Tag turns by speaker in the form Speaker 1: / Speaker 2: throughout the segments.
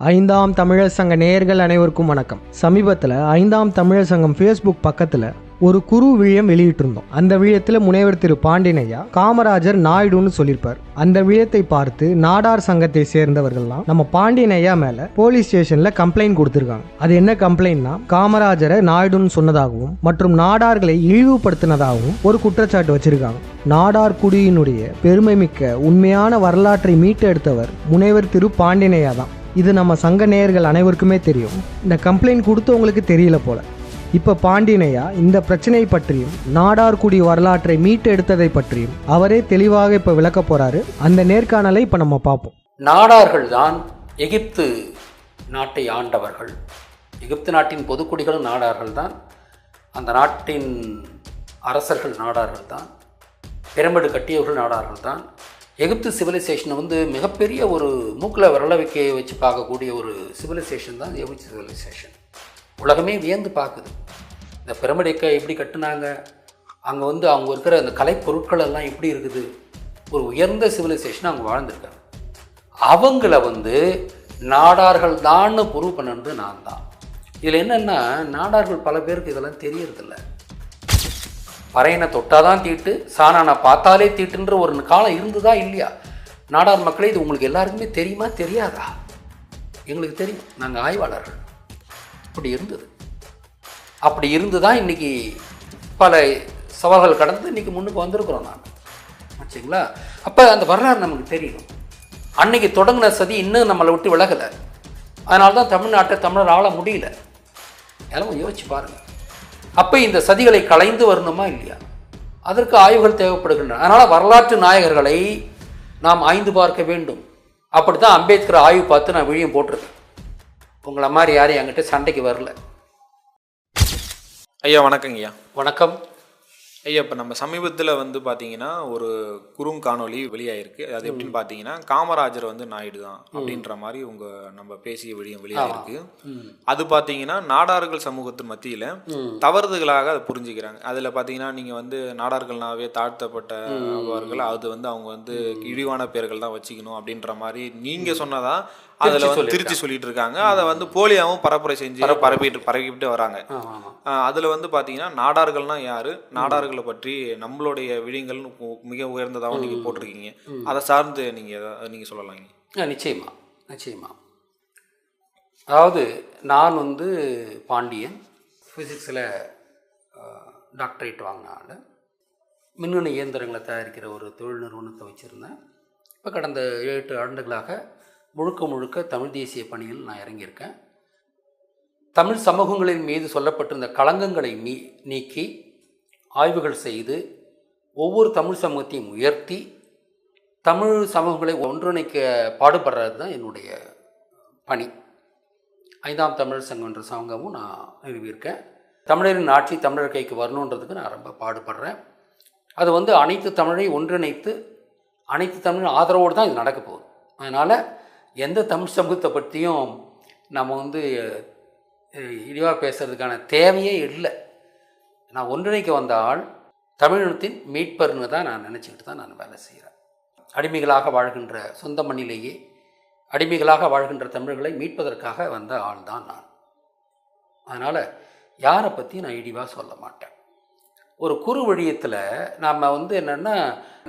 Speaker 1: ஐந்தாம் தமிழர் சங்க நேயர்கள் அனைவருக்கும் வணக்கம். சமீபத்தில் ஐந்தாம் தமிழர் சங்கம் ஃபேஸ்புக் பக்கத்தில் ஒரு குறு விழியம் வெளியிட்டிருந்தோம். அந்த விழியத்தில் முனைவர் திரு பாண்டினையா காமராஜர் நாயுடுன்னு சொல்லியிருப்பார். அந்த விழியத்தை பார்த்து நாடார் சங்கத்தை சேர்ந்தவர்கள்லாம் நம்ம பாண்டியனையா மேல போலீஸ் ஸ்டேஷன்ல கம்ப்ளைண்ட் கொடுத்திருக்காங்க. அது என்ன கம்ப்ளைண்ட்னா காமராஜரை நாயுடுன்னு சொன்னதாகவும் மற்றும் நாடார்களை இழிவுபடுத்தினதாகவும் ஒரு குற்றச்சாட்டு வச்சிருக்காங்க. நாடார் குடியினுடைய பெருமைமிக்க உண்மையான வரலாற்றை மீட்டெடுத்தவர் முனைவர் திரு பாண்டியனையா தான். இது நம்ம சங்க நேயர்கள் அனைவருக்குமே தெரியும். இந்த கம்ப்ளைண்ட் கொடுத்தவங்களுக்கு தெரியல போல. இப்போ பாண்டியனையா இந்த பிரச்சனை பற்றியும் நாடார்குடி வரலாற்றை மீட்டெடுத்ததை பற்றியும் அவரே தெளிவாக இப்போ விளக்க போறாரு. அந்த நேர்காணலை இப்போ நம்ம பார்ப்போம்.
Speaker 2: நாடார்கள் தான் எகிப்து நாட்டை ஆண்டவர்கள். எகிப்து நாட்டின் பொதுக்குடிகளும் நாடார்கள் தான் அந்த நாட்டின் அரசர்கள் நாடார்கள் தான் பிரமிடு கட்டியவர்கள் நாடார்கள் தான் எகிப்து சிவிலைசேஷனை வந்து மிகப்பெரிய ஒரு மூக்கில் விரல வைக்க வச்சு பார்க்கக்கூடிய ஒரு சிவிலைசேஷன் தான் எகிப்து சிவிலைசேஷன் உலகமே வியந்து பார்க்குது. இந்த பிரமிடைக்கை எப்படி கட்டுனாங்க? அங்கே வந்து அவங்க இருக்கிற அந்த கலைப்பொருட்கள் எல்லாம் எப்படி இருக்குது? ஒரு உயர்ந்த சிவிலைசேஷன் அவங்க வாழ்ந்துருக்காங்க. அவங்கள வந்து நாடார்கள் தான்னு ப்ரூவ் பண்ணது நான் தான் இதில் என்னென்னா நாடார்கள் பல பேருக்கு இதெல்லாம் தெரியறதில்ல. பறையனை தொட்டாதான் தீட்டு சாணானை பார்த்தாலே தீட்டுன்ற ஒரு காலம் இருந்ததா இல்லையா? நாடார் மக்களே இது உங்களுக்கு எல்லாருக்குமே தெரியுமா தெரியாதா? எங்களுக்கு தெரியும். நாங்கள் ஆய்வாளர்கள். அப்படி இருந்தது. அப்படி இருந்து தான் இன்றைக்கி பல சவால்கள் கடந்து இன்றைக்கி முன்னுக்கு வந்திருக்கிறோம் நான் ஆச்சுங்களா? அப்போ அந்த வரலாறு நமக்கு தெரியணும் அன்னைக்கு தொடங்கின சதி இன்னும் நம்மளை விட்டு விலகலை. அதனால தான் தமிழ்நாட்டை தமிழர் ஆள முடியல. எல்லாம் யோசிச்சு பாருங்கள் அப்போ இந்த சதிகளை களைந்து வரணுமா இல்லையா? அதற்கு ஆய்வுகள் தேவைப்படுகின்றன. அதனால் வரலாற்று நாயகர்களை நாம் ஆய்ந்து பார்க்க வேண்டும். அப்படி தான் அம்பேத்கர் ஆய்வு பார்த்து நான் விழியம் போட்டிருக்கேன். உங்களை மாதிரி யாரும் என்கிட்ட சண்டைக்கு வரல.
Speaker 3: ஐயா வணக்கங்க ஐயா
Speaker 2: வணக்கம்.
Speaker 3: ஐயா இப்போ நம்ம சமீபத்தில் வந்து பார்த்தீங்கன்னா ஒரு குறுங்காணொளி வெளியாயிருக்கு. அது எப்படின்னு பார்த்தீங்கன்னா காமராஜர் வந்து நாயுடு தான் அப்படின்ற மாதிரி உங்க நம்ம பேசிய விழியம் வெளியாயிருக்கு. அது பார்த்தீங்கன்னா நாடார்கள் சமூகத்தின் மத்தியில் தவறுதலாக அதை புரிஞ்சுக்கிறாங்க. அதில் பார்த்தீங்கன்னா நீங்கள் வந்து நாடார்கள்னாவே தாழ்த்தப்பட்ட அவர்கள் அது வந்து அவங்க வந்து இழிவான பேர்கள் தான் வச்சுக்கணும் அப்படின்ற மாதிரி நீங்கள் சொன்னதா அதில் வந்து திருச்சி சொல்லிட்டு இருக்காங்க அதை வந்து போலியாவும் பரப்புரை செஞ்சு பரப்பிட்டு பரப்பிட்டு வராங்க. அதுல வந்து பாத்தீங்கன்னா நாடார்கள்னா யாரு? நாடார்களை பற்றி நம்மளுடைய விழியங்கள்னு உ- மிக உயர்ந்ததாகவும் நீங்க போட்டிருக்கீங்க. அதை சார்ந்து நீங்க எதா- நீங்க சொல்லலாங்க
Speaker 2: ஆ, நிச்சயமா நிச்சயமா. அதாவது நான் வந்து பாண்டியன். ஃபிசிக்ஸில் டாக்டரேட் வாங்கின ஆள். மின்னணு இயந்திரங்களை தயாரிக்கிற ஒரு தொழில் நிறுவனத்தை வச்சுருந்தேன். இப்போ கடந்த ஏழு எட்டு ஆண்டுகளாக முழுக்க முழுக்க தமிழ் தேசிய பணியில் நான் இறங்கியிருக்கேன். தமிழ் சமூகங்களின் மீது சொல்லப்பட்டிருந்த களங்கங்களை நீ நீக்கி ஆய்வுகள் செய்து ஒவ்வொரு தமிழ் சமூகத்தையும் உயர்த்தி தமிழ் சமூகங்களை ஒன்றிணைக்க பாடுபடுறது தான் என்னுடைய பணி. ஐந்தாம் தமிழர் சங்கம் என்ற சங்கமும் நான் நிறுவியிருக்கேன். தமிழரின் ஆட்சி தமிழர் கைக்கு வரணுன்றதுக்கு நான் ரொம்ப பாடுபடுறேன். அது வந்து அனைத்து தமிழையும் ஒன்றிணைத்து அனைத்து தமிழ் ஆதரவோடு தான் இது நடக்க போகுது. அதனால் எந்த தமிழ் சமூகத்தை பற்றியும் நம்ம வந்து இழிவாக பேசுறதுக்கான தேவையே இல்லை. நான் ஒன்றிணைக்க வந்த ஆள் தமிழினத்தின் மீட்பர்னு தான் நான் நினச்சிக்கிட்டு தான் நான் வேலை செய்கிறேன் அடிமைகளாக வாழ்கின்ற சொந்த மண்ணிலேயே அடிமைகளாக வாழ்கின்ற தமிழர்களை மீட்பதற்காக வந்த ஆள் தான் நான். அதனால் யாரை பற்றி நான் இழிவாக சொல்ல மாட்டேன். ஒரு குறு வழியத்தில் நாம் வந்து என்னென்னா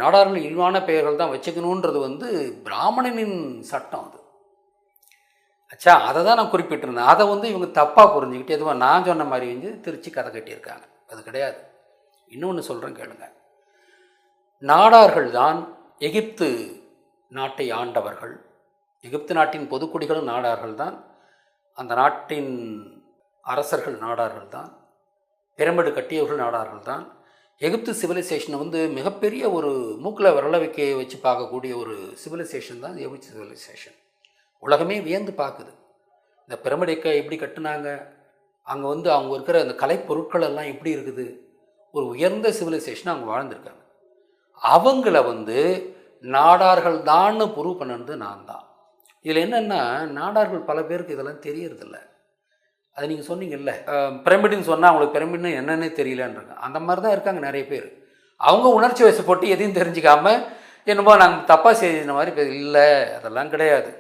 Speaker 2: நாடார்கள் இழிவான பெயர்கள் தான் வச்சுக்கணுன்றது வந்து பிராமணனின் சட்டம் அது. அச்சா அதை தான் நான் குறிப்பிட்டிருந்தேன். அதை வந்து இவங்க தப்பாக புரிஞ்சுக்கிட்டு எதுவும் நான் சொன்ன மாதிரி வந்து திருச்சி கதை கட்டியிருக்காங்க. அது கிடையாது. இன்னொன்று சொல்கிறேன் கேளுங்க. நாடார்கள் தான் எகிப்து நாட்டை ஆண்டவர்கள். எகிப்து நாட்டின் பொதுக்குடிகளும் நாடார்கள் தான் அந்த நாட்டின் அரசர்கள் நாடார்கள் தான் பிரமிடு கட்டியவர்கள் நாடார்கள் தான் எகிப்து சிவிலைசேஷனை வந்து மிகப்பெரிய ஒரு மூக்கில் விரல வைக்க வச்சு பார்க்கக்கூடிய ஒரு சிவிலைசேஷன் தான் எகிப்து சிவிலைசேஷன் உலகமே வியந்து பார்க்குது. இந்த பிரமிடை எப்படி கட்டினாங்க? அங்கே வந்து அவங்க இருக்கிற அந்த கலைப்பொருட்கள் எல்லாம் எப்படி இருக்குது? ஒரு உயர்ந்த சிவிலைசேஷன் அவங்க வாழ்ந்திருக்காங்க. அவங்கள வந்து நாடார்கள் தான்னு ப்ரூவ் பண்ணது நான் தான். இதில் என்னென்னா நாடார்கள் பல பேருக்கு இதெல்லாம் தெரியறதில்ல. அது நீங்கள் சொன்னீங்கல்ல பிரமிடுன்னு சொன்னால் அவங்களுக்கு பிரமிட்னு என்னென்னே தெரியலன்றாங்க. அந்த மாதிரி தான் இருக்காங்க நிறைய பேர். அவங்க உணர்ச்சி வசப்பட்டு எதையும் தெரிஞ்சிக்காமல் என்னமோ நாங்கள் தப்பாக செய்த மாதிரி இல்லை அதெல்லாம் கிடையாது.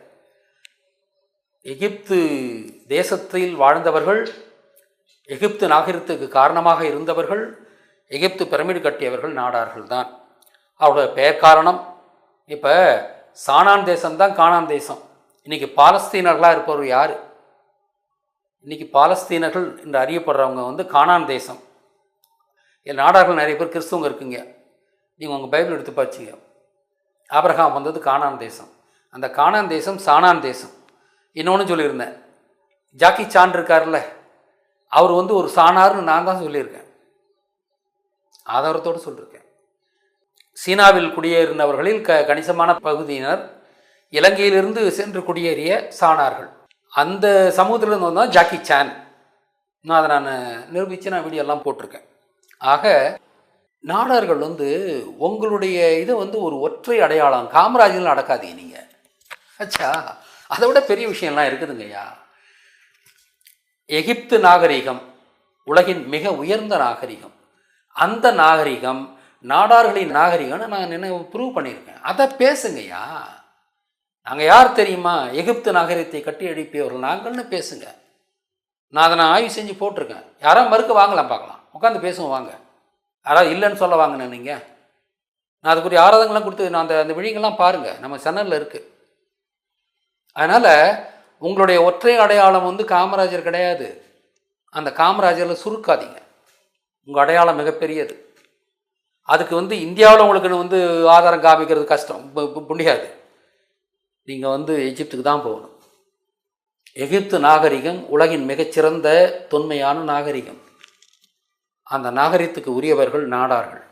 Speaker 2: எகிப்து தேசத்தில் வாழ்ந்தவர்கள் எகிப்து நாகரிகத்துக்கு காரணமாக இருந்தவர்கள் எகிப்து பிரமிடு கட்டியவர்கள் நாடார்கள் தான் அவரோட பெயர் காரணம் இப்போ சானான் தேசம்தான் கானான் தேசம். இன்னைக்கு பாலஸ்தீனர்களாக இருப்பவர் யார்? இன்றைக்கி பாலஸ்தீனர்கள் என்று அறியப்படுறவங்க வந்து கானான் தேசம். என் நாடார்கள் நிறைய பேர் கிறிஸ்துவங்க இருக்குங்க. நீங்கள் உங்கள் பைபிள் எடுத்து பார்த்தீங்க ஆபரகாம் வந்தது கானான் தேசம். அந்த கானான் தேசம் சானான் தேசம். இன்னொன்று சொல்லியிருந்தேன். ஜாக்கி சான் இருக்கார்ல அவர் வந்து ஒரு சாணார்னு நான் தான் சொல்லியிருக்கேன். ஆதாரத்தோடு சொல்லியிருக்கேன். சீனாவில் குடியேறினவர்களில் க கணிசமான பகுதியினர் இலங்கையிலிருந்து சென்று குடியேறிய சாணார்கள். அந்த சமூகத்திலிருந்து வந்தால் ஜாக்கி சான். நான் அதை நான் நிரூபித்து நான் வீடியோ எல்லாம் போட்டிருக்கேன். ஆக நாடார்கள் வந்து உங்களுடைய இதை வந்து ஒரு ஒற்றை அடையாளம். காமராஜில் நடக்காதீங்க நீங்கள் அச்சா! அதை விட பெரிய விஷயம்லாம் இருக்குதுங்கய்யா எகிப்து நாகரிகம் உலகின் மிக உயர்ந்த நாகரிகம். அந்த நாகரிகம் நாடார்களின் நாகரிகம்னு நான் நினைவு ப்ரூவ் பண்ணியிருக்கேன். அதை பேசுங்கய்யா நாங்கள் யார் தெரியுமா? எகிப்து நாகரிகத்தை கட்டி எழுப்பியவர்கள் நாங்கள்னு பேசுங்க. நான் அதை நான் ஆய்வு செஞ்சு போட்டிருக்கேன். யாராவது மறுக்க வாங்கலாம் பார்க்கலாம். உட்காந்து பேசுவோம் வாங்க. யாராவது இல்லைன்னு சொல்ல வாங்கினேன் நீங்கள் நான் அதுக்குரிய ஆராதங்கள்லாம் கொடுத்து நான் அந்த அந்த விழிங்கள்லாம் பாருங்கள் நம்ம சேனலில் இருக்குது அதனால் உங்களுடைய ஒற்றை அடையாளம் வந்து காமராஜர் கிடையாது. அந்த காமராஜரில் சுருக்காதீங்க. உங்கள் அடையாளம் மிகப்பெரியது. அதுக்கு வந்து இந்தியாவில் உங்களுக்கு வந்து ஆதாரம் காமிக்கிறது கஷ்டம். பு- முடியாது நீங்கள் வந்து எகிப்துக்கு தான் போகணும். எகிப்து நாகரிகம் உலகின் மிகச்சிறந்த தொன்மையான நாகரிகம். அந்த நாகரிகத்துக்கு உரியவர்கள் நாடார்கள்.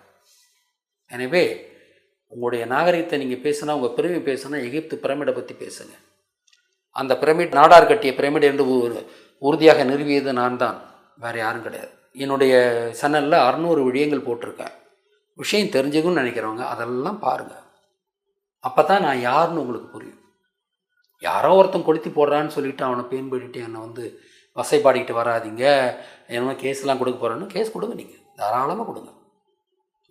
Speaker 2: எனவே உங்களுடைய நாகரிகத்தை நீங்கள் பேசுனா உங்கள் பெருமை பேசுனா எகிப்து பிரமிடை பற்றி பேசுங்க. அந்த பிரமிட் நாடார் கட்டிய பிரமிட் என்று ஒரு உறுதியாக நிறுவியது நான் தான் வேறு யாரும் கிடையாது. என்னுடைய சேனலில் அறநூறு விடயங்கள் போட்டிருக்கேன். விஷயம் தெரிஞ்சுக்கணும்னு நினைக்கிறவங்க அதெல்லாம் பாருங்கள் அப்போ தான் நான் யாருன்னு உங்களுக்கு புரியும். யாரோ ஒருத்தன் கொளுத்தி போடுறான்னு சொல்லிட்டு அவனை பேன் என்னை வந்து வசைப்பாடிக்கிட்டு வராதீங்க. என்ன கேஸ்லாம் கொடுக்க போகிறேன்னு கேஸ் கொடுங்க நீங்கள் தாராளமாக கொடுங்க.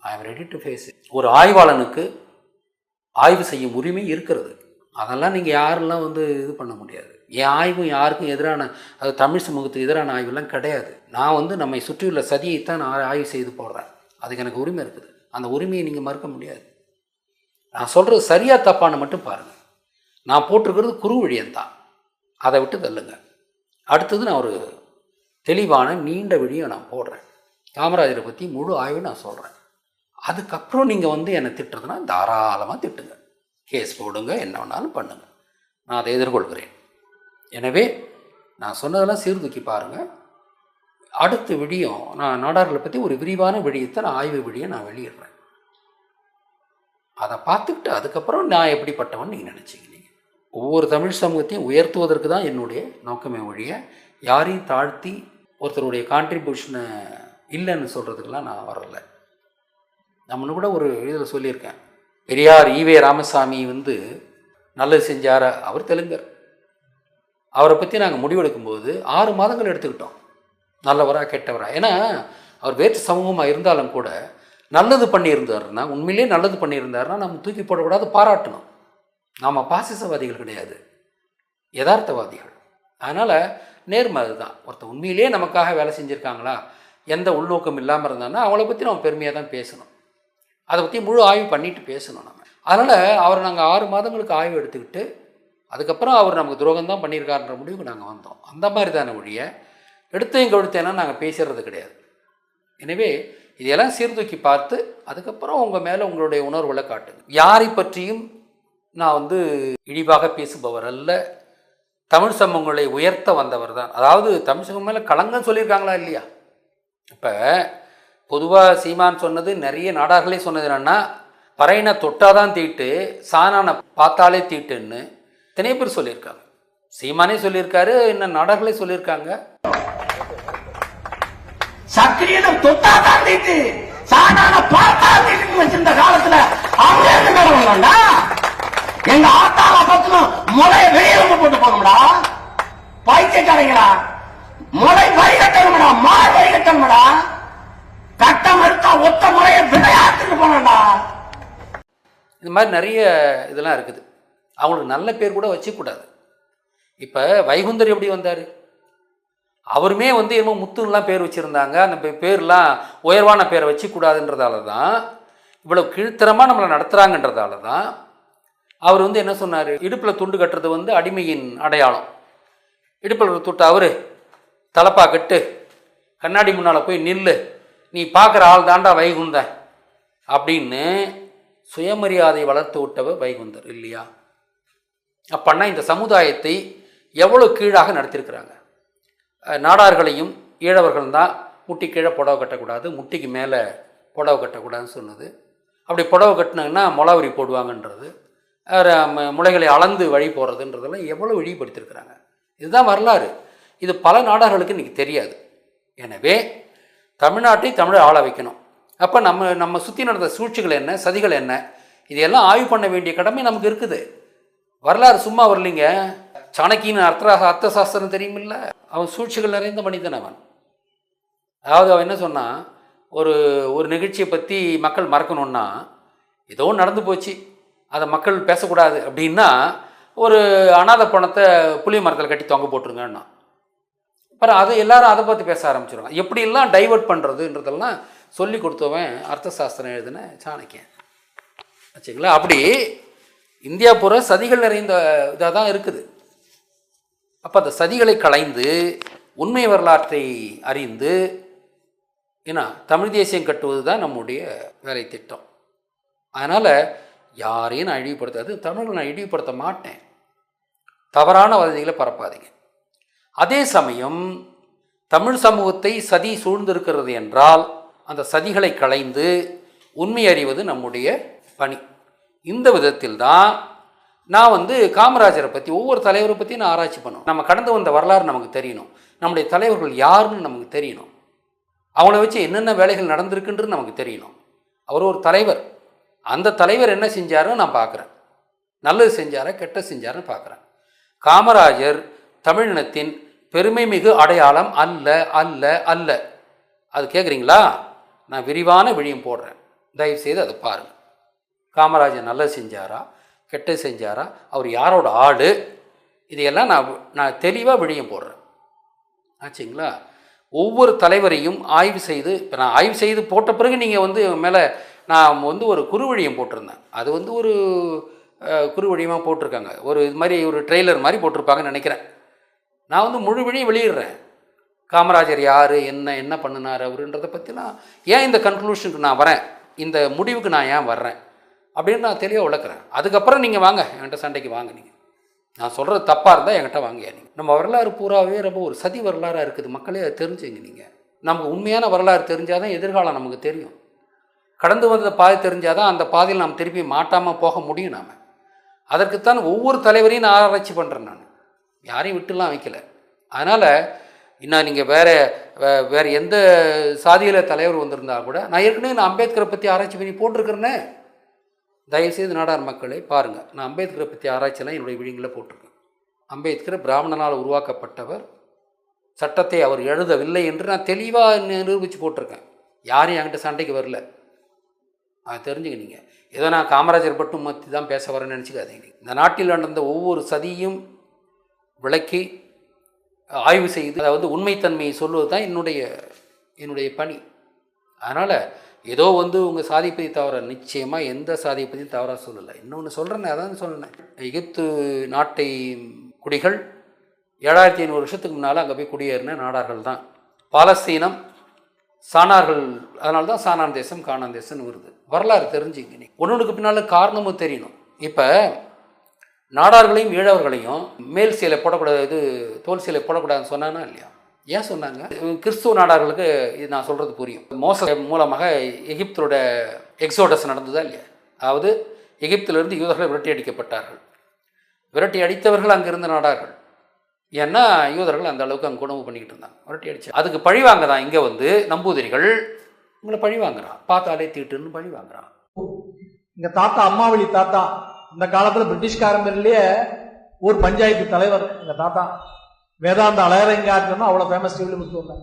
Speaker 2: I am ready to face ஒரு ஆய்வாளனுக்கு ஆய்வு செய்யும் உரிமை இருக்கிறது. அதெல்லாம் நீங்கள் யாரெல்லாம் வந்து இது பண்ண முடியாது. என் ஆய்வும் யாருக்கும் எதிரான அது தமிழ் சமூகத்துக்கு எதிரான ஆய்வுலாம் கிடையாது. நான் வந்து நம்மை சுற்றியுள்ள சதியைத்தான் நான் ஆய்வு செய்து போடுறேன். அதுக்கு எனக்கு உரிமை இருக்குது. அந்த உரிமையை நீங்கள் மறுக்க முடியாது. நான் சொல்கிறது சரியாக தப்பான மட்டும் பாருங்கள் நான் போட்டிருக்கிறது குறுவழியந்தான் அதை விட்டு தள்ளுங்க. அடுத்தது நான் ஒரு தெளிவான நீண்ட வழியை நான் போடுறேன். காமராஜரை பற்றி முழு ஆய்வு நான் சொல்கிறேன் அதுக்கப்புறம் நீங்கள் வந்து என்னை திட்டுறதுன்னா தாராளமாக திட்டுங்க. கேஸ் போடுங்க என்ன வேணாலும் பண்ணுங்கள் நான் அதை எதிர்கொள்கிறேன். எனவே நான் சொன்னதெல்லாம் சீர்தூக்கி பாருங்கள் அடுத்த விடியம் நான் நாடார்களை பற்றி ஒரு விரிவான விடியத்தை நான் ஆய்வு விடியை நான் வெளியிடுறேன். அதை பார்த்துக்கிட்டு அதுக்கப்புறம் நான் எப்படிப்பட்டவன் நீங்கள் நினச்சிக்கிறீங்க. ஒவ்வொரு தமிழ் சமூகத்தையும் உயர்த்துவதற்கு தான் என்னுடைய நோக்கமே ஒழிய யாரையும் தாழ்த்தி ஒருத்தருடைய கான்ட்ரிபியூஷனை இல்லைன்னு சொல்கிறதுக்கெல்லாம் நான் வரலை. நம்மன்னு கூட ஒரு இதில் சொல்லியிருக்கேன். பெரியார் ஈவே ராமசாமி வந்து நல்லது செஞ்சாரா? அவர் தெலுங்கர். அவரை பற்றி நாங்கள் முடிவெடுக்கும்போது ஆறு மாதங்கள் எடுத்துக்கிட்டோம். நல்லவரா கெட்டவரா. ஏன்னா அவர் வேற்று சமூகமாக இருந்தாலும் கூட நல்லது பண்ணியிருந்தாருன்னா உண்மையிலேயே நல்லது பண்ணியிருந்தாருன்னா நம்ம தூக்கி போடக்கூடாது பாராட்டணும். நாம் பாசிசவாதிகள் கிடையாது. யதார்த்தவாதிகள். அதனால் நேர்மை அதுதான். ஒருத்தர் உண்மையிலேயே நமக்காக வேலை செஞ்சுருக்காங்களா? எந்த உள்நோக்கம் இல்லாமல் இருந்தான்னா அவங்கள பற்றி நம்ம பெருமையாக தான் பேசணும். அதை பற்றி முழு ஆய்வு பண்ணிட்டு பேசணும் நம்ம. அதனால் அவர் நாங்கள் ஆறு மாதங்களுக்கு ஆய்வு எடுத்துக்கிட்டு அதுக்கப்புறம் அவர் நமக்கு துரோகம் தான் பண்ணியிருக்காருன்ற முடிவுக்கு நாங்கள் வந்தோம். அந்த மாதிரி தானே ஒழிய எடுத்தையும் கழுத்தேனா நாங்கள் பேசுகிறது கிடையாது. எனவே இதையெல்லாம் சீர்தூக்கி பார்த்து அதுக்கப்புறம் உங்கள் மேலே உங்களுடைய உணர்வுகளை காட்டுங்க. யாரை பற்றியும் நான் வந்து இழிவாக பேசுபவர் அல்ல. தமிழ் சமூகங்களை உயர்த்த வந்தவர் தான். அதாவது தமிழ் சமூகம் மேலே களங்கம் சொல்லியிருக்காங்களா இல்லையா? இப்போ பொதுவாக சீமான் சொன்னது நிறைய நாடார்களே சொன்னது என்னென்னா பறையினை தொட்டாதான் தீட்டு சாணானை பார்த்தாலே தீட்டுன்னு எத்தனையோ பேர் சொல்லியிருக்காங்க சீமானே சொல்லியிருக்காரு இன்னும் நாடார்களே சொல்லியிருக்காங்க.
Speaker 4: சக்கிரியனை தொட்டாதான் தீட்டு சாணான பார்த்தா தீட்டுன்னு வச்சிருந்த காலத்துல அவங்க என்ன பண்ணுவாங்கடா எங்க ஆத்தால பத்தினும் முளைய வெளியில போட்டு போகணும்டா. பைத்தியக்காரங்களா? முளை வரி கட்டணும்டா மாறு வரி கட்டணும்டா. கட்டம் எடுத்தா ஒத்த முறையை விளையாட்டுக்கு போனடா
Speaker 2: இந்த மாதிரி நிறைய இதெல்லாம் இருக்குது. அவங்களுக்கு நல்ல பேர் கூட வச்சுக்கூடாது. இப்போ வைகுந்தர் எப்படி வந்தார்? அவருமே வந்து என்னமோ முத்துன்னெலாம் பேர் வச்சுருந்தாங்க. அந்த பே- பேர்லாம் உயர்வான பேரை வச்சுக்கூடாதுன்றதால தான் இவ்வளோ கீழ்த்தரமாக நம்மளை நடத்துகிறாங்கன்றதால தான் அவர் வந்து என்ன சொன்னார்? இடுப்பில் துண்டு கட்டுறது வந்து அடிமையின் அடையாளம். இடுப்பில் துட்டு அவரு தலப்பா கட்டு கண்ணாடி முன்னால் போய் நில்லு நீ பார்க்குற ஆள் தாண்டா வைகுந்தன் அப்படின்னு சுயமரியாதை வளர்த்து விட்டவர் வைகுந்தர் இல்லையா? அப்பன்னா இந்த சமுதாயத்தை எவ்வளோ கீழாக நடத்தியிருக்கிறாங்க நாடார்களையும் ஈழவர்கள் தான் முட்டி கீழே புடவை கட்டக்கூடாது முட்டிக்கு மேலே புடவை கட்டக்கூடாதுன்னு சொன்னது. அப்படி புடவை கட்டினாங்கன்னா முளவரி போடுவாங்கன்றது. முளைகளை அளந்து வழி போகிறதுன்றதெல்லாம் எவ்வளோ இழிவுபடுத்தியிருக்கிறாங்க. இதுதான் வரலாறு. இது பல நாடார்களுக்கு இன்றைக்கி தெரியாது. எனவே தமிழ்நாட்டை தமிழை ஆள வைக்கணும். அப்போ நம்ம நம்ம சுற்றி நடந்த சூழ்ச்சிகள் என்ன சதிகள் என்ன இதையெல்லாம் ஆய்வு பண்ண வேண்டிய கடமை நமக்கு இருக்குது. வரலாறு சும்மா வரலைங்க. சாணக்கியின் அர்த்த அர்த்த சாஸ்திரம் தெரியுமில்ல? அவன் சூழ்ச்சிகள் நிறைந்த மனிதன் அவன். அதாவது அவன் என்ன சொன்னான் ஒரு ஒரு நிகழ்ச்சியை பற்றி மக்கள் மறக்கணும்னா ஏதோ நடந்து போச்சு. அதை மக்கள் பேசக்கூடாது அப்படின்னா ஒரு அனாத பணத்தை புளிய மரத்தில் கட்டி தொங்க போட்டுருங்கன்னா அப்புறம் அதை எல்லாரும் அதை பற்றி பேச ஆரம்பிச்சிருவாங்க. எப்படிலாம் டைவர்ட் பண்ணுறதுன்றதெல்லாம் சொல்லி கொடுத்தவன் அர்த்த சாஸ்திரம் எழுதின சாணக்கியன். வச்சுங்களா அப்படி இந்தியா பூரா சதிகள் நிறைந்த இதாக தான் இருக்குது. அப்போ அந்த சதிகளை களைந்து உண்மை வரலாற்றை அறிந்து ஏன்னா தமிழ் தேசியம் கட்டுவது தான் நம்முடைய வேலை திட்டம். அதனால் யாரையும் நான் இழிவுபடுத்தாது தமிழை நான் இழிவுபடுத்த மாட்டேன். தவறான வதந்திகளை பரப்பாதீங்க. அதே சமயம் தமிழ் சமூகத்தை சதி சூழ்ந்திருக்கிறது என்றால் அந்த சதிகளை களைந்து உண்மை அறிவது நம்முடைய பணி. இந்த விதத்தில் தான் நான் வந்து காமராஜரை பற்றி ஒவ்வொரு தலைவரை பற்றி நான் ஆராய்ச்சி பண்ணணும் நம்ம கடந்து வந்த வரலாறு நமக்கு தெரியணும். நம்முடைய தலைவர்கள் யாருன்னு நமக்கு தெரியணும். அவங்கள வச்சு என்னென்ன வேலைகள் நடந்திருக்குன்றது நமக்கு தெரியணும். அவர் ஒரு தலைவர். அந்த தலைவர் என்ன செஞ்சாருன்னு நான் பார்க்குறேன். நல்லது செஞ்சாரா கெட்ட செஞ்சாருன்னு பார்க்குறேன். காமராஜர் தமிழினத்தின் பெருமை மிகு அடையாளம் அல்ல அல்ல அல்ல. அது கேட்குறீங்களா நான் விரிவான விழியும் போடுறேன். தயவு செய்து அதை பாருங்கள் காமராஜர் நல்லது செஞ்சாரா? கெட்ட செஞ்சாரா? அவர் யாரோட ஆடு இதையெல்லாம் நான் நான் தெளிவாக விழியும் போடுறேன். ஆச்சுங்களா? ஒவ்வொரு தலைவரையும் ஆய்வு செய்து இப்போ நான் ஆய்வு செய்து போட்ட பிறகு நீங்கள் வந்து மேலே நான் வந்து ஒரு குறுவழியம் போட்டிருந்தேன். அது வந்து ஒரு குறுவழியமாக போட்டிருக்காங்க. ஒரு இது மாதிரி ஒரு ட்ரெய்லர் மாதிரி போட்டிருப்பாங்கன்னு நினைக்கிறேன். நான் வந்து முழு வழியும் வெளியிடுறேன். காமராஜர் யார் என்ன என்ன பண்ணினார் அவருன்றதை பற்றிலாம் ஏன் இந்த கன்க்ளூஷனுக்கு நான் வரேன்? இந்த முடிவுக்கு நான் ஏன் வர்றேன்? அப்படின்னு நான் தெளிவாக விளக்குறேன். அதுக்கப்புறம் நீங்கள் வாங்க என்கிட்ட சண்டைக்கு வாங்க நீங்கள் நான் சொல்கிறது தப்பாக இருந்தால் என்கிட்ட வாங்க நீங்கள் நம்ம வரலாறு பூராவே ரொம்ப ஒரு சதி வரலாறாக இருக்குது. மக்களே அதை தெரிஞ்சுங்க நீங்கள் நமக்கு உண்மையான வரலாறு தெரிஞ்சால் தான் எதிர்காலம் நமக்கு தெரியும். கடந்து வந்த பாதை தெரிஞ்சால் தான் அந்த பாதையில் நாம் திருப்பி மாட்டாமல் போக முடியும் நாம். அதற்குத்தான் ஒவ்வொரு தலைவரையும் நான் ஆராய்ச்சி பண்ணுறேன் நான். யாரையும் விட்டுலாம் வைக்கல. அதனால் இன்னும் நீங்கள் வேறு வேறு எந்த சாதியில் தலைவர் வந்திருந்தா கூட நான் ஏற்கனவே நான் அம்பேத்கரை பற்றி ஆராய்ச்சி பண்ணி போட்டிருக்கிறேனே. தயவுசெய்து நாடார் மக்களை பாருங்கள் நான் அம்பேத்கரை பற்றி ஆராய்ச்சியெல்லாம் என்னுடைய விழிங்களில் போட்டிருக்கேன். அம்பேத்கர் பிராமணனால் உருவாக்கப்பட்டவர். சட்டத்தை அவர் எழுதவில்லை என்று நான் தெளிவாக நிரூபித்து போட்டிருக்கேன். யாரும் என்கிட்ட சண்டைக்கு வரல. அதை தெரிஞ்சுக்க நீங்கள் ஏதோ நான் காமராஜர் மட்டும் மத்தி தான் பேச வரேன்னு நினச்சிக்காதீங்க. இந்த நாட்டில் நடந்த ஒவ்வொரு சதியும் விளக்கி ஆய்வு செய்து அதாவது உண்மைத்தன்மையை சொல்வது தான் என்னுடைய என்னுடைய பணி. அதனால் ஏதோ வந்து உங்கள் சாதி பற்றி தவற நிச்சயமாக எந்த சாதியை பற்றியும் தவறாக சொல்லலை. இன்னொன்று சொல்கிறேன் அதான் சொன்னேன் எகிப்து நாட்டை குடிகள் ஏழாயிரத்தி ஐநூறு வருஷத்துக்கு முன்னால் அங்கே போய் குடியேறின நாடார்கள் தான். பாலஸ்தீனம் சாணார்கள் அதனால தான் சாணான் தேசம் காணான் தேசம்னு வருது. வரலாறு தெரிஞ்சுங்க நீ. ஒன்றுக்கு பின்னால் காரணமும் தெரியணும். இப்போ நாடார்களையும் ஈழவர்களையும் மேல் சீலை போடக்கூடாது இது தோல் சீலை போடக்கூடாதுன்னு சொன்னானா இல்லையா? ஏன் சொன்னாங்க? கிறிஸ்துவ நாடார்களுக்கு இது நான் சொல்கிறது புரியும். மோச மூலமாக எகிப்தோட எக்ஸோடஸ் நடந்ததா இல்லையா? அதாவது எகிப்திலிருந்து யூதர்கள் விரட்டி அடிக்கப்பட்டார்கள். விரட்டி அடித்தவர்கள் அங்கே இருந்த நாடார்கள். ஏன்னா யூதர்கள் அந்த அளவுக்கு அங்கே உணவு பண்ணிக்கிட்டு இருந்தாங்க. விரட்டி அடிச்சு. அதுக்கு பழி வாங்குறான். இங்கே வந்து நம்பூதிரிகள் உங்களை பழி வாங்குறான். பார்த்தாலே தீட்டுன்னு பழி வாங்குறான்.
Speaker 5: எங்கள் தாத்தா அம்மாவளி தாத்தா அந்த காலத்துல பிரிட்டிஷ்காரன் பேர்லயே ஒரு பஞ்சாயத்து தலைவர் எங்க தாத்தா. வேதாந்த அழகரங்காட்டுன்னு அவ்வளவு ஃபேமஸ் டிவில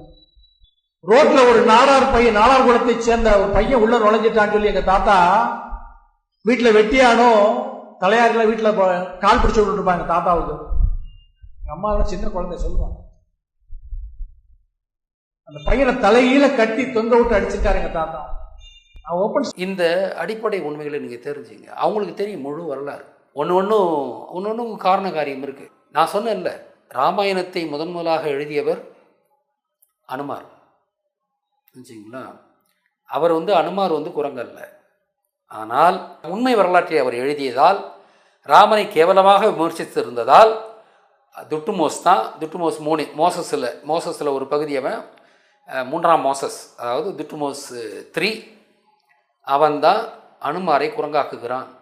Speaker 5: ரோட்ல ஒரு நாடார் பையன் நாடார் குளத்தை சேர்ந்த ஒரு பையன் உள்ள நுழைஞ்சிட்டான்னு சொல்லி எங்க தாத்தா வீட்டுல வெட்டியானோ தலையாரில வீட்டுல கால் பிடிச்சு விட்டுருப்பாங்க தாத்தாவுக்கு. அம்மாவோட சின்ன குழந்தை சொல்லுவாங்க. அந்த பையனை தலையில கட்டி தொங்க விட்டு அடிச்சிருக்காரு எங்க தாத்தா. ஓப்பன்
Speaker 2: இந்த அடிப்படை உண்மைகளை நீங்கள் தெரிஞ்சுங்க. அவங்களுக்கு தெரியும் முழு வரலாறு. ஒன்று ஒன்றும் ஒன்று ஒன்றும் காரண காரியம் இருக்குது நான் சொன்னேன்ல ராமாயணத்தை முதன் முதலாக எழுதியவர் அனுமார். சரிங்களா அவர் வந்து அனுமார் வந்து குரங்கல்ல. ஆனால் உண்மை வரலாற்றை அவர் எழுதியதால் ராமனை கேவலமாக விமர்சித்திருந்ததால் துட்டுமோஸ் தான் துட்டுமோஸ் மூணு மோசஸில் மோசஸில் ஒரு பகுதி அவன் மூன்றாம் மோசஸ் அதாவது துட்டுமோஸ் த்ரீ அவன்தான் அனுமாரை குரங்காக்குகிறான்.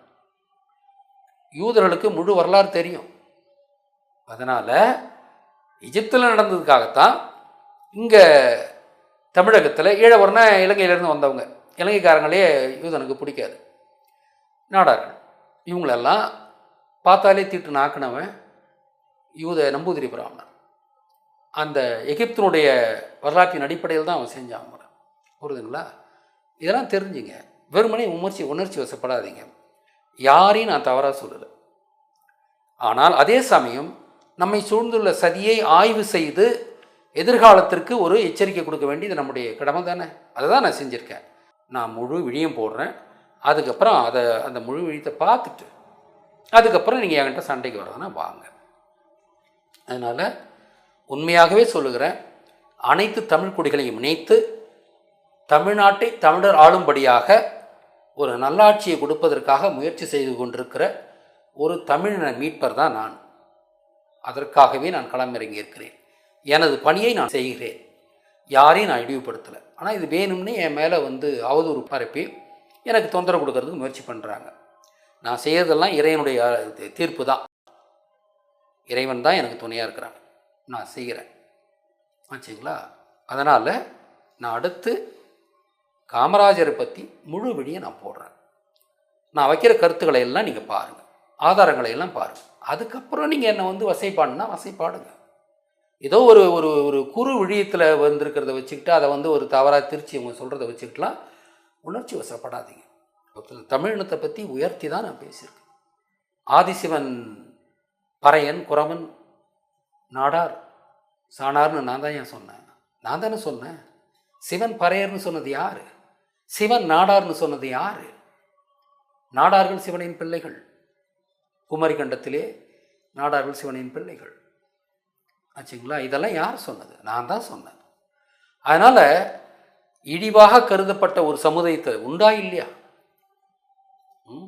Speaker 2: யூதர்களுக்கு முழு வரலாறு தெரியும். அதனால் எகிப்தில் நடந்ததுக்காகத்தான் இங்கே தமிழகத்தில் ஈழவர்னா இலங்கையிலேருந்து வந்தவங்க. இலங்கைக்காரங்களே யூதனுக்கு பிடிக்காது. நாடார்கள். இவங்களெல்லாம் பார்த்தாலே தீட்டு நாக்குனவன் யூத நம்பூதிரி பிராமணன். அந்த எகிப்தினுடைய வரலாற்றின் அடிப்படையில் தான் அவன் செஞ்சான் புரியுதுங்களா? இதெல்லாம் தெரிஞ்சுங்க. வெறுமனே உணர்ச்சி உணர்ச்சி வசப்படாதீங்க. யாரையும் நான் தவறாக சொல்லலை. ஆனால் அதே சமயம் நம்மை சூழ்ந்துள்ள சதியை ஆய்வு செய்து எதிர்காலத்திற்கு ஒரு எச்சரிக்கை கொடுக்க வேண்டியது நம்முடைய கடமை தானே? அதை தான் நான் செஞ்சுருக்கேன். நான் முழு விழியும் போடுறேன். அதுக்கப்புறம் அதை அந்த முழு விழியத்தை பார்த்துட்டு அதுக்கப்புறம் நீங்கள் என்கிட்ட சண்டைக்கு வர்றதுன்னா வாங்க. அதனால் உண்மையாகவே சொல்லுகிறேன் அனைத்து தமிழ் குடிகளையும் இணைத்து தமிழ்நாட்டை தமிழர் ஆளும்படியாக ஒரு நல்லாட்சியை கொடுப்பதற்காக முயற்சி செய்து கொண்டிருக்கிற ஒரு தமிழின மீட்பர் தான் நான். அதற்காகவே நான் களமிறங்கி இருக்கிறேன் எனது பணியை நான் செய்கிறேன். யாரையும் நான் இழிவுபடுத்தலை. ஆனால் இது வேணும்னு என் மேலே வந்து அவதூறு பரப்பி எனக்கு தொந்தரவு கொடுக்கறதுக்கு முயற்சி பண்ணுறாங்க நான் செய்கிறதெல்லாம் இறைவனுடைய தீர்ப்பு தான். இறைவன் தான் எனக்கு துணையாக இருக்கிறான். நான் செய்கிறேன். ஆச்சுங்களா? அதனால் நான் அடுத்து காமராஜரை பற்றி முழு விடியை நான் போடுறேன். நான் வைக்கிற கருத்துக்களை எல்லாம் நீங்கள் பாருங்கள் ஆதாரங்களை எல்லாம் பாருங்கள் அதுக்கப்புறம் நீங்கள் என்னை வந்து வசைப்பாடுனா வசைப்பாடுங்க ஏதோ ஒரு ஒரு ஒரு குறு விழியத்தில் வந்திருக்கிறத வச்சுக்கிட்டு அதை வந்து ஒரு தவறாக திருச்சி அவங்க சொல்கிறத வச்சுக்கிட்டுலாம் உணர்ச்சி வசப்படாதீங்க. தமிழினத்தை பற்றி உயர்த்தி தான் நான் பேசியிருக்கேன். ஆதிசிவன் பறையன் குரவன் நாடார் சாணார்னு நான் தான் ஏன் சொன்னேன்? நான் தானே சொன்னேன். சிவன் பறையர்னு சொன்னது யார்? சிவன் நாடார்னு சொன்னது யாரு? நாடார்கள் சிவனின் பிள்ளைகள். குமரி கண்டத்திலே நாடார்கள் சிவனின் பிள்ளைகள். ஆச்சுங்களா? இதெல்லாம் யார் சொன்னது? நான் தான் சொன்னேன். அதனால் இழிவாக கருதப்பட்ட ஒரு சமுதாயத்தை உண்டா இல்லையா? ம்?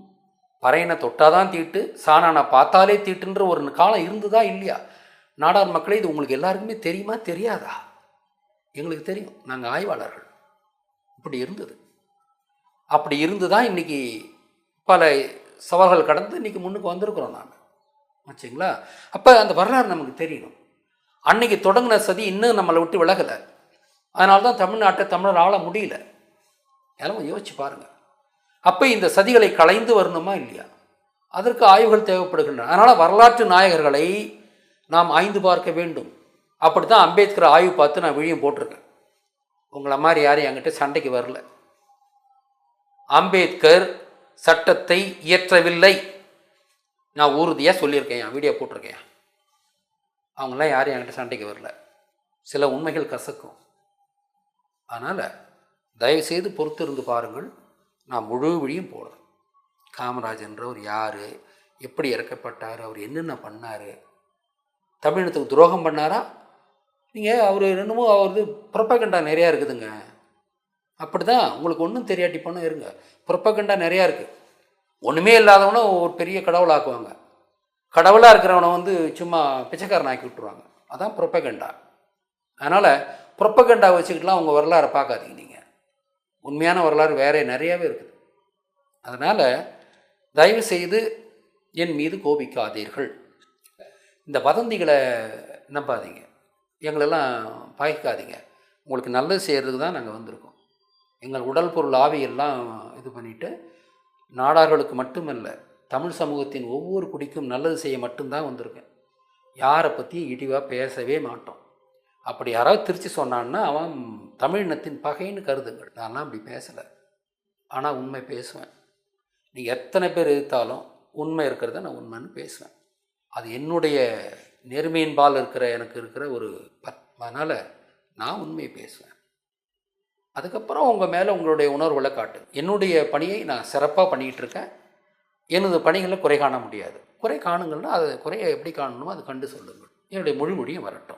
Speaker 2: பறையனை தொட்டாதான் தீட்டு சாணானை பார்த்தாலே தீட்டுன்ற ஒரு காலம் இருந்ததா இல்லையா? நாடார் மக்களே இது உங்களுக்கு எல்லாருக்குமே தெரியுமா? தெரியாதா? எங்களுக்கு தெரியும். நாங்கள் ஆய்வாளர்கள். இப்படி இருந்தது. அப்படி இருந்து தான் இன்றைக்கி பல சவால்கள் கடந்து இன்றைக்கி முன்னுக்கு வந்திருக்கிறோம் நாங்கள் ஆச்சுங்களா? அப்போ அந்த வரலாறு நமக்கு தெரியணும். அன்னைக்கு தொடங்கின சதி இன்னும் நம்மளை விட்டு விலகலை. அதனால தான் தமிழ்நாட்டை தமிழர் ஆள முடியல. எல்லாம் யோசிச்சு பாருங்கள் அப்போ இந்த சதிகளை களைந்து வரணுமா இல்லையா? அதற்கு ஆய்வுகள் தேவைப்படுகின்றன. அதனால் வரலாற்று நாயகர்களை நாம் ஆய்ந்து பார்க்க வேண்டும். அப்படி தான் அம்பேத்கர் ஆய்வு பார்த்து நான் விழியும் போட்டிருக்கேன். உங்களை மாதிரி யாரும் என்கிட்ட சண்டைக்கு வரல. அம்பேத்கர் சட்டத்தை இயற்றவில்லை. நான் உறுதியாக சொல்லியிருக்கேன் என் வீடியோ போட்டிருக்கேன். அவங்களாம் யாரும் என்கிட்ட சண்டைக்கு வரல. சில உண்மைகள் கசக்கும். அதனால் தயவுசெய்து பொறுத்து இருந்து பாருங்கள். நான் முழு வழியும் போடுறேன் காமராஜன்றவர் யார்? எப்படி இறக்கப்பட்டார்? அவர் என்னென்ன பண்ணார்? தமிழினத்துக்கு துரோகம் பண்ணாரா? நீங்கள் அவர் என்னமோ அவரது புறப்பகண்டா நிறையா இருக்குதுங்க. அப்படி தான் உங்களுக்கு ஒன்றும் தெரியாட்டி பண்ண இருங்க. புறப்பகண்டா நிறையா இருக்குது ஒன்றுமே இல்லாதவனை ஒரு பெரிய கடவுளாக்குவாங்க கடவுளாக இருக்கிறவனை வந்து சும்மா பிச்சைக்காரன் ஆக்கி விட்டுருவாங்க. அதான் புறப்பகண்டா அதனால் புறப்பகண்டா வச்சுக்கிட்டுலாம் உங்கள் வரலாறை பார்க்காதீங்க நீங்கள் உண்மையான வரலாறு வேறே நிறையாவே இருக்குது. அதனால் தயவு செய்து என் மீது கோபிக்காதீர்கள். இந்த வதந்திகளை நம்பாதீங்க. எங்களெல்லாம் பாய்க்காதீங்க. உங்களுக்கு நல்லது செய்கிறதுக்கு தான் நாங்கள் வந்திருக்கோம். எங்கள் உடல் பொருள் ஆவியெல்லாம் இது பண்ணிவிட்டு நாடார்களுக்கு மட்டுமல்ல தமிழ் சமூகத்தின் ஒவ்வொரு குடிக்கும் நல்லது செய்ய மட்டும்தான் வந்திருக்கேன். யாரை பற்றி இடிவாக பேசவே மாட்டோம். அப்படி யாராவது திருச்சி சொன்னான்னா அவன் தமிழினத்தின் பகைன்னு கருதுங்கள். நான்லாம் அப்படி பேசலை. ஆனால் உண்மை பேசுவேன். நீங்கள் எத்தனை பேர் எதிர்த்தாலும் உண்மை இருக்கிறத நான் உண்மைன்னு பேசுவேன். அது என்னுடைய நேர்மையின்பால் இருக்கிற எனக்கு இருக்கிற ஒரு பத் அதனால் நான் உண்மையை பேசுவேன். அதுக்கப்புறம் உங்கள் மேலே உங்களுடைய உணர்வுகளை காட்டு. என்னுடைய பணியை நான் சிறப்பாக பண்ணிக்கிட்டு இருக்கேன் எனது பணிகளில் குறை காண முடியாது. குறை காணுங்கன்னா அது குறையை எப்படி காணணுமோ அது கண்டு சொல்லுங்கள். என்னுடைய மொழிமொழியும் வரட்டும்.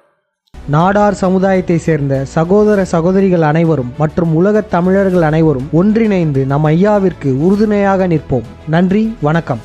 Speaker 1: நாடார் சமுதாயத்தை சேர்ந்த சகோதர சகோதரிகள் அனைவரும் மற்றும் உலகத் தமிழர்கள் அனைவரும் ஒன்றிணைந்து நம் ஐயாவிற்கு உறுதுணையாக நிற்போம். நன்றி வணக்கம்.